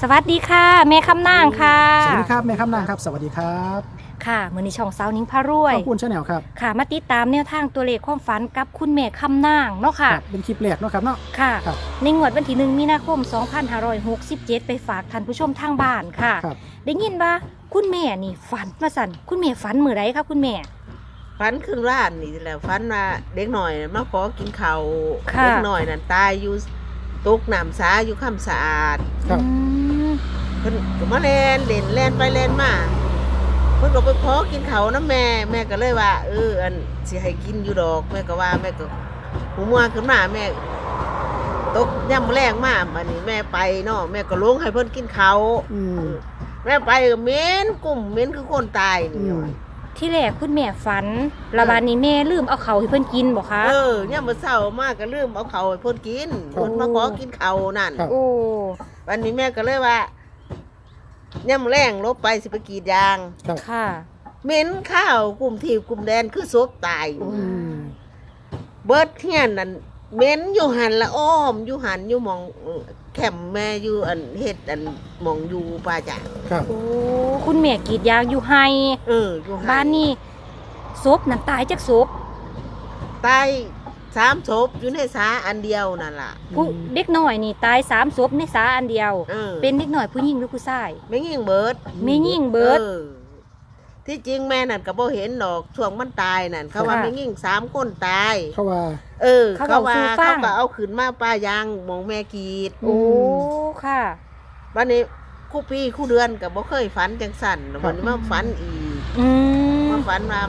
สวัสดีค่ะแม่คำนางค่ะสวัสดีครับแม่คำนางครับ สวัสดีครับค่ะมือในช่องสาวนิ้งพารวยขอบคุณชาแนลครับค่ะ มาติดตามแนวทางตัวเลขความฝันกับคุณแม่คำนางเนาะค่ะรับเป็นคลิปแรกเนาะครับเนาะค่ะครับในงวดวันที่หนึ่งมีนาคม 2567 ไปฝากท่านผู้ชมทางบ้านค่ะครับได้ยินว่าคุณแม่นี่ฝันมาสั่นคุณแม่ฝันมือไรคะคุณแม่ฝันขึ้นร้านนี่แหละฝันว่าเด็กหน่อยน่ะมาขอกินข้าวค่ะเด็กหน่อยนั่นตายอยู่ตกน้ำสาอยู่ข้ามสะอาดครับอืม เพิ่นก็มาเล่นเล่นเล่นไปเล่นมาเพิ่นก็ไปขอกินข้าวน้ำแม่ แม่ก็เลยว่า เออ อันสิให้กินอยู่ดอกแม่ก็ว่าแม่ก็หูมัวขึ้นมาแม่ ตกย่ำแรงมากบัดนี้แม่ไปเนาะแม่ก็ลงให้เพิ่นกินข้าวอืมแม่ไปก็เหม็นกลุ่มเหม็นคือคนตายนี่อืมที่แรกคุณแม่ฝันระบาดนี้แม่ลืมเอาเขาวให้เพิ่นกินบ่คะ เออเนี่ยามมื่อเช้ามากก็ลืมเอาเขาวให้เพ่นกินครับเพ่นมาขอกินเขาวนั่นครับ โอ้ วันนี้แม่ก็เลยว่าเนี่ ยามแรงลบไปสิไปกรีดยาง ครับค่ะ เหม็นข้าวกลุ่มทีบกลุ่มแดนคือศพตายอือืมเบิดเฮียนนั่นเหม็นอยู่หันละอ้อมอยู่หันอยู่หมองแคมแม่อยู่อันเฮ็ดอันหมองอยู่ป่าจ่าครับโอ้ คุณแม่กรีดยางอยู่ไฮเอออยู่หับ้านนี่ศพนั่นตายจากศพตาย สามศพอยู่ในสาอันเดียวนั่นล่ะ ผู้เด็กน้อยนี่ตายสามศพในสาอันเดียว เออเป็นเด็กน้อยผู้หญิงหรือผู้ชายไม่ยิ่งเบิดแม่ยิ่งเบิด ออที่จริงแม่นั่นก็บ่เห็นดอกช่วงมันตายนั่นเขาว่าค่ะ ไม่ยิ่งสามคนตาย เขาว่า เออ เขาเขาบอกว่าสู่ฟังเขาก็เอาขืนมาป้ายางหมองแม่กรีดโอ้ ค่ะ วันนี้คู่ปีคู่เดือนก็บ่เคยฝันจังสั่นวันนี้มาฝันอีกอืม มาฝันว่า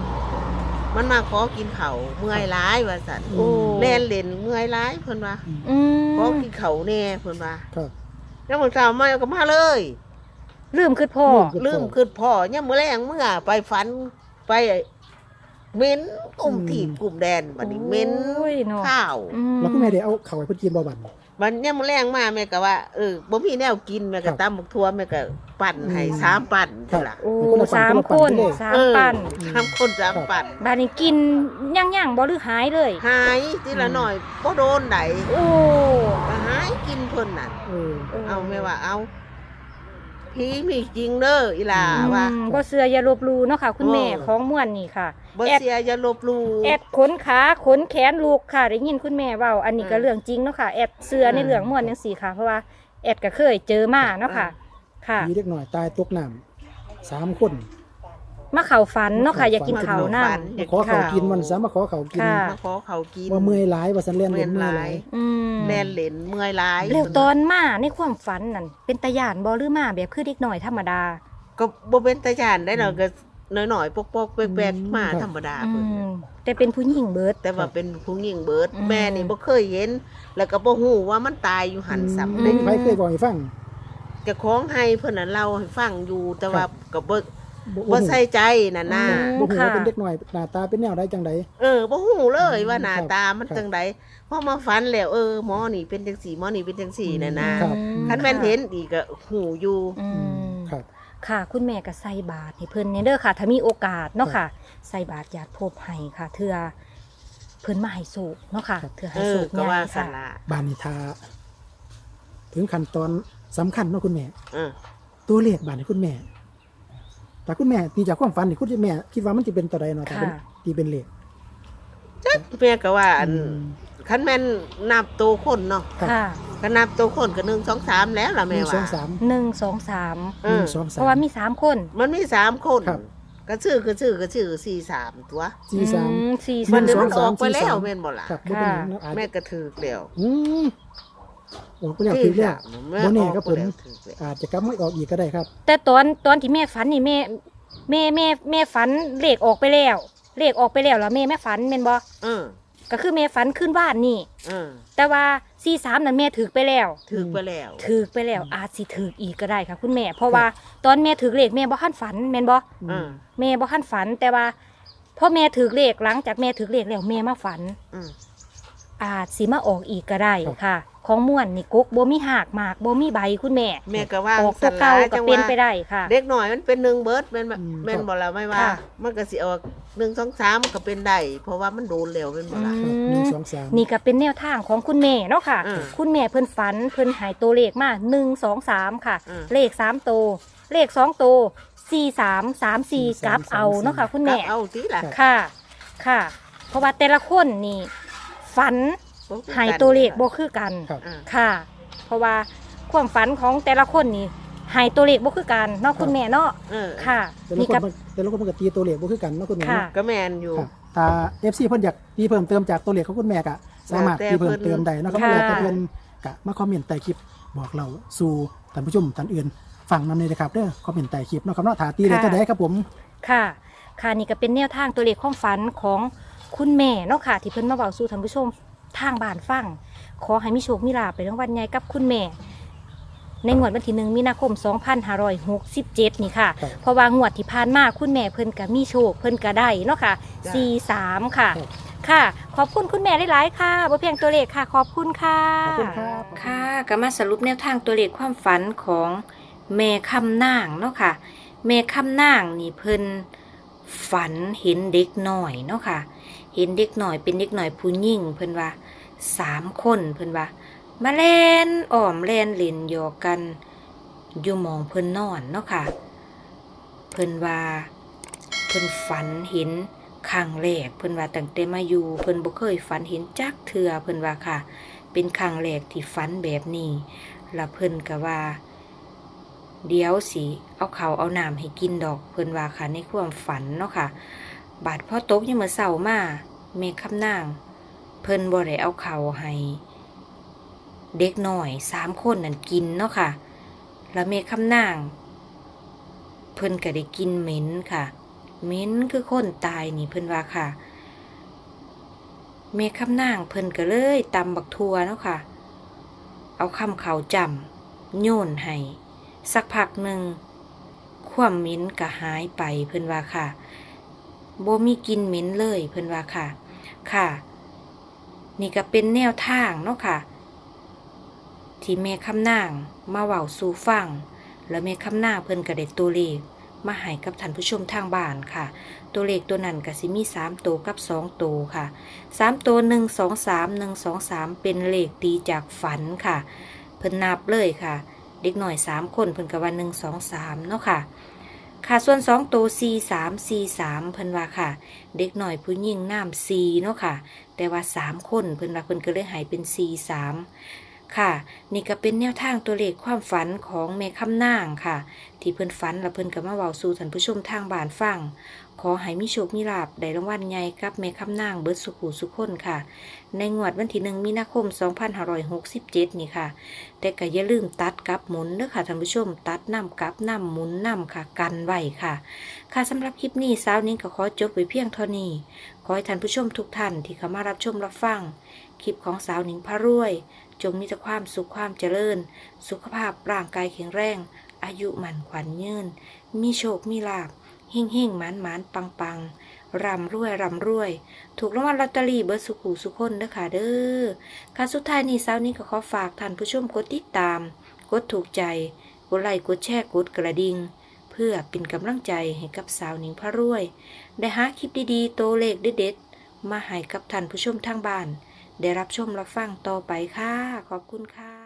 มันมาขอกินเขาวเมื่อยร้ายว่าสั่นโอ้เล่นเล่นเมื่อยร้ายเพิ่นว่าอืขอมกินเขาวแน่เพิ่นว่าครับแล้วมื้อเช้ามาก็มาเลย ลืมคือพ่อ ลืมขึ้นพ่อย่ามมื้อแรงเมื่อไปฝันไปเหม็นกลุ่มถีบกลุ่มแดนบัดนี้เหม็นโอ้ยเนาะ ข้าว อืมแล้วคุณแม่ได้เอาเขาวให้เพิ่นกินบ่บัด มันย่ามมื้อแรงมาแม่ก็ว่าเออบ่มีแนวกินแม่ครัก็บตำบักทั่วแม่ก็ปั่นให้อืมสามปั่นครับล่ะโอ้คนละปั่นสามคนละคปั่นนไปเลยสามปั่นเออสามคนสามปั่นบ้านนี้กินย่างย่างๆบ่หรือหายเลย หายทีละหน่อยบ่โดนไดโอ้ก็หายกินเพิ่นน่ะ เออ เอาแม่ว่าเอา ผีมีจริงเด้ออีหล่าอืมว่าบ่เสืออย่าลบหลูเนาะค่ะ คุณแม่โอ้ของม่วนนี่ค่ะบ่แอดเสียอย่าลบหลู แอดขนขาขนแขนลูกค่ะได้ยินคุณแม่เว้าอันนี้ก็อืมเรื่องจริงเนาะค่ะแอดเสือในอืมเรื่องม่วนจังซี่ค่ะ เพราะว่าแอดก็เคยเจอมาเนาะค่ะ ค่ะ มีเล็กหน่อยตายตกน้ำสามคน มาเข่าฝันเนาะค่ะ อยากกินข้าวน้ฝันมาขอเขาวกินมันสามมาขอเขาวกินค่ะมาขอเขากินว่าเมื่อยหลายว่าสันเล่นเมื่เล่อยนเมื่อยหหลาลายยำอืมแล่นเล่นเมื่อยหลายแล้วตอนมาในความฝันนั่นเป็นตาย่านบ่หรือมาแบบคือเด็กน้อยธรรมดาก็บ่เป็นตาจานได้เนาะก็น้อยๆปกๆแปลกๆมาครับธรรมดาอืเพิ่นมแต่เป็นผู้หญิงเบิด แต่ว่าเป็นผู้หญิงเบิด อืม แม่นี่บ่เคยเห็น แล้วก็บ่ฮู้ว่ามันตายอยู่หันซ้ํอืมเด็กใครเคยบอกให้ฟัง เจะของให้เพิ่นน่ะเล่าให้ฟังอยู่แต่ว่าครับก็บ่ บ่ใส่ใจน่ะนะอืมบ่ฮู้ว่าค่ะเป็นเด็กหน่อยหน้าตาเป็นแนวใดจังใดเออบ่ฮู้เลยว่าหน้าครับตามันครับจังไดพอมาฝันแล้วเออหมอนี่เป็นจังสี่หมอนี่เป็นจังสี่น่ะนะครับอืมคันแม่นเห็นอีกก็ฮู้อยู่อืมครับค่ะ คุณแม่ก็ใส่บาตรให้เพิ่นเนี่ยเด้อค่ะ ถ้ามีโอกาสเนาะค่ะ ใส่บาตรญาติพบให้ค่ะ เทื่อเพิ่นมาให้สูกเนาะค่ะครับเทื่อเอให้อสูกก็ว่าใหญ่สค่ะละบานนิทาถึงขั้นตอนสำคัญเนาะคุณแม่เออตัวเลขบานให้คุณแม่ แต่คุณแม่ตีจากความฝันนี่คุณแม่คิดว่ามันจะเป็นตัวใดเนาะแต่เป็นค่ะ ตีเป็นเลขจักแม่ก็ว่าอันอืม คันแม่นนับตัวคนเนาะครับค่ะก็นับตัวคนก็1 2 3แล้วล่ะหแม่นึ่งสอว่างสามหนึ่งสองสามเอหนึ่องสองเพสาม ราะว่ามีสามคนมันมีสามคนครับ ก็ชื่อก็ชื่อก็ชื่อสี่สามตัว สี่สาม อืสี่มัมันสามเดี๋ยวสองมันออกไปสามสี่แล้วสามแม่นบ่ล่ะ ครับบ่เป็นหยังนะอาจแม่ก็ถือแล้วอืม โอ้คุณแม่ถือแล้วแม่บ่แน่ออกครับไปผมแล้วถือแล้วอาจจะกลับไม่ออกอีกก็ได้ครับ แต่ตอนตอนที่แม่ฝันนี่แม่ แม่แม่แม่ฝันเลขออกไปแล้ว เลขออกไปแล้วแล้วแม่แม่ฝันแม่นบ่เออก็คือแม่ฝันขึ้นบ้านนี่เออแต่ว่าสี่สามนั้นแม่ถือไปแล้วถือไปแล้วถือไปแล้ว อาจสิถืออีกก็ได้ค่ะคุณแม่ เพราะว่าตอนแม่ถือเลขแม่บ่ทันฝันแม่นบ่เออแม่บ่ทันฝัน แต่ว่าพอแม่ถือเลขหลังจากแม่ถือเลขแล้วแม่มาฝันอืมอาจสิมาออกอีกก็ได้ครับค่ะ ของม่วนนี่กกบ่มีหากหมากบ่มีใบคุณแม่แม่ก็ว่าออกตัวเก่าก็เป็นไปได้ค่ะ เด็กหน่อยมันเป็นหนึ่งเบิร์ดแม่นบ่อืมแม่นบ่ล่ะไม่ว่าค่ะมันก็สิออกหนึ่งสองสามมันก็เป็นได้เพราะว่ามันโดนแล้วเป็นบ่ล่ะอืหนึ่งสองสามนี่ก็เป็นแนวทางของคุณแม่เนาะค่ะอืมคุณแม่เพิ่นฝันเพิ่นหายตัวเลขมาหนึ่งสองสามค่ะอืมเลขสามตัวเลขสองตัวสี่สามสามสี่กลับเอาเนาะค่ะ คุณแม่กลับเอาสิล่ะค่ะ ค่ะ เพราะว่าแต่ละคนนี่ฝันบ่คือกัน หายตัวเลขบ่คือกันครับอ่าค่ะ เพราะว่าความฝันของแต่ละคนนี่หายตัวเลขบ่คือกันเนาะคุณแม่เนาะเออค่ะ แต่ละนี่คนกับ มันแต่ละคนมันก็ตีตัวเลขบ่คือกันเนาะคุณแม่ค่ะ เนาะก็แม่นอยู่ ครับถ้า FC เพิ่นอยากตีเพิ่มเติมจากตัวเลขของคุณแม่ก็สามารถแต่ตีเพิ่มเพิ่นเติมได้เนาะครับค่ะ แล้วแต่เพิ่นก็มาคอมเมนต์ใต้คลิปบอกเราสู่ท่านผู้ชมท่านอื่นฟังนำเลยนะครับเด้อคอมเมนต์ใต้คลิปเนาะครับเนาะถ้าตีได้จะได้ครับผม ค่ะ ค่ะนี่ก็เป็นแนวทางตัวเลขความฝันของคุณแม่เนาะค่ะ ที่เพิ่นมาเบาสู่ท่านผู้ชม ทางบ้านฟัง ขอให้มีโชคมีลาภไปรางวัลใหญ่กับคุณแม่ ในงวดวันที่หนึ่งมีนาคม 2567 นี่ค่ะ ครับเพราะว่างวดที่ผ่านมาคุณแม่เพิ่นก็มีโชคเพิ่นก็ได้เนาะค่ะ จ้ะ 43 ค่ะ ครับ ค่ะ ขอบคุณคุณแม่หลายๆค่ะบ่เพียงตัวเลขค่ะ ขอบคุณค่ะ ขอบคุณครับ ค่ะก็มาสรุปแนวทางตัวเลขความฝันของแม่คำนางเนาะค่ะแม่คำนางนี่เพิ่นฝันเห็นเด็กหน่อยเนาะค่ะ เห็นเด็กหน่อยเป็นเด็กหน่อยผู้หญิงเพิ่นว่าสามคนเพิ่นว่ามาเล่นอ้อมเล่นเล่นหยอกกันอยู่มองเพิ่นนอนเนาะค่ะ เพิ่นว่าเพิ่นฝันเห็นครั้งแรกเพิ่นว่าตั้งแต่มาอยู่เพิ่นบ่เคยฝันเห็นจักเทื่อเพิ่นว่าค่ะ เป็นครั้งแรกที่ฝันแบบนี้ล้วเพิ่นก็ว่า เดี๋ยวสิเอาเขาเอาน้ำให้กินดอกเพิ่นว่าค่ะในความฝันเนาะค่ะ บาดพ่อตกยังมื้อเช้ามา แม่คำนาง เพิ่นบ่ได้เอาเขาให้เด็กหน้อยสามคนนั่นกินเนาะค่ะ แล้วแม่คำนาง เพิ่นก็ได้กินเหม็นค่ะเหม็นคือคนตายนี่เพิ่นว่าค่ะ เมคำนางเพิ่นก็เลยตำบักทัวเนาะค่ะ เอาคำเขาจำโยนให้สักพักหนึ่งความเหม็นก็หายไปเพิ่นว่าค่ะ บ่มีกินเหม็นเลยเพิ่นว่าค่ะ ค่ะ นี่ก็เป็นแนวทางเนาะค่ะ ที่แม่คำนางมาเว้าสู่ฟัง แล้วแม่คำนางเพิ่นก็ได้ตัวเลขมาให้กับท่านผู้ชมทางบ้านค่ะ ตัวเลขตัวนั้นก็สิมี3ตัวกับ 2 ตัวค่ะสามตัวหนึ่งสองสามหนึ่งสองสามเป็นเลขตีจากฝันค่ะ เพิ่นนับเลยค่ะ เด็กหน่อยสามคนเพิ่นกับว่าหนึ่งสองสามเนาะค่ะ ค่ะส่วนสองตัวสี่สามสี่สามเพิ่นว่าค่ะ เด็กหน่อยผู้หญิงน้ำสี่เนาะค่ะ แต่ว่าสามคนเพิ่นว่าเพิ่นก็เลยหายเป็นสี่สามค่ะ นี่ก็เป็นแนวทางตัวเลขความฝันของแม่คำนางค่ะ ที่เพิ่นฝันและเพิ่นก็มาเว้าสู่ท่านผู้ชมทางบ้านฟัง ขอให้มีโชคมีลาบได้รางวัลใหญ่กับแม่คำนางเบิดสุขูสุขคนค่ะ ในงวดวันที่หนึ่งมีนาคม 2567 นี่ค่ะ แต่ก็อย่าลืมตัดกับหมุนเด้อค่ะท่านผู้ชม ตัดน้ำกับน้ำหมุนน้ำค่ะ กันไว้ค่ะ ค่ะสำหรับคลิปนี้สาวนิ้งก็ขอจบไว้เพียงเท่านี้ ขอให้ท่านผู้ชมทุกท่านที่เข้ามารับชมรับฟังคลิปของสาวนิ้งพระรวย จงมีแต่ความสุขความเจริญ สุขภาพร่างกายแข็งแรง อายุหมันขวัญยืน มีโชคมีลาบ เฮ่งเฮ่งหมานหมานปังปังรำรวยรำรวย ถูกรางวัลลอตเตอรี่เบอร์สุขูสุคนเด้อค่ะเด้อค่ะสุดท้ายนี้สาวนี้ก็ขอฝากท่านผู้ชมกดติดตาม กดถูกใจ กดไลค์กดแชร์กดกระดิ่งเพื่อเป็นกำลังใจให้กับสาวหนิงพระรวย ได้หาคลิปดีๆ โตเลขเด็ดๆมาให้กับท่านผู้ชมทางบ้าน ได้รับชมรับฟังต่อไปค่ะ ขอบคุณค่ะ